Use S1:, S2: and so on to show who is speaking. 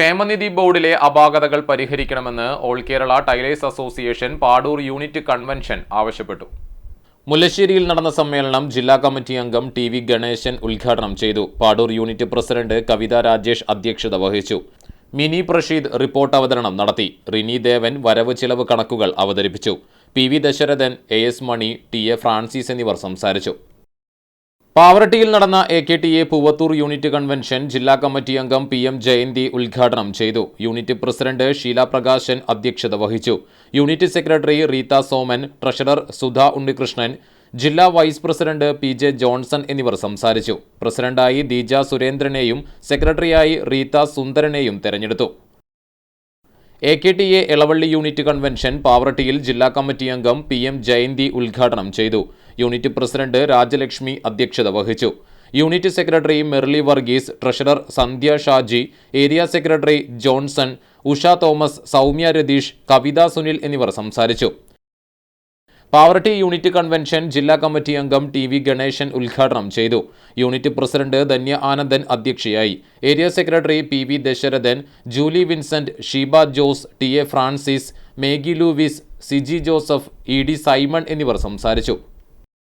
S1: ക്ഷേമനിധി ബോർഡിലെ അപാകതകൾ പരിഹരിക്കണമെന്ന് all Kerala tailors association Padoor unit convention ആവശ്യപ്പെട്ടു. മുല്ലശ്ശേരിയിൽ നടന്ന സമ്മേളനം ജില്ലാ കമ്മിറ്റി അംഗം ടി വി ഗണേശൻ ഉദ്ഘാടനം ചെയ്തു. പാടൂർ യൂണിറ്റ് പ്രസിഡന്റ് കവിത രാജേഷ് അധ്യക്ഷത വഹിച്ചു. മിനി പ്രഷീദ് റിപ്പോർട്ട് അവതരണം നടത്തി. റിനി ദേവൻ വരവ് ചിലവ് കണക്കുകൾ അവതരിപ്പിച്ചു. P V Dasharathan A S Mani T A Francis എന്നിവർ സംസാരിച്ചു. പാവറട്ടിയിൽ നടന്ന A K T A Poovathur unit convention ജില്ലാ കമ്മിറ്റി അംഗം പി എം ജയന്തി ഉദ്ഘാടനം ചെയ്തു. യൂണിറ്റ് പ്രസിഡന്റ് ഷീല പ്രകാശൻ അധ്യക്ഷത വഹിച്ചു. Unit secretary Reetha Soman treasurer Sudha Unnikrishnan ജില്ലാ vice president P J Johnson എന്നിവർ സംസാരിച്ചു. പ്രസിഡന്റായി ദീജ സുരേന്ദ്രനെയും സെക്രട്ടറിയായി റീത സുന്ദരനെയും തെരഞ്ഞെടുത്തു. A K T A Elavally unit convention പാവറട്ടിയിൽ ജില്ലാ കമ്മിറ്റി അംഗം പി എം ജയന്തി ഉദ്ഘാടനം ചെയ്തു. യൂണിറ്റ് പ്രസിഡന്റ് രാജലക്ഷ്മി അധ്യക്ഷത വഹിച്ചു. Unit secretary Merly Varghese treasurer Sandhya Shaji area secretary Johnson Usha Thomas Soumya Ratheesh Kavitha Sunil എന്നിവർ സംസാരിച്ചു. പാവറട്ടി യൂണിറ്റ് കൺവെൻഷൻ ജില്ലാ കമ്മിറ്റി അംഗം ടി വി ഗണേശൻ ഉദ്ഘാടനം ചെയ്തു. യൂണിറ്റ് പ്രസിഡന്റ് ധന്യ ആനന്ദൻ അധ്യക്ഷയായി. Area secretary P V Dasharathan Julie Vincent Sheeba Jose T A Francis Maggie Lewis Siji Joseph E D Simon എന്നിവർ സംസാരിച്ചു.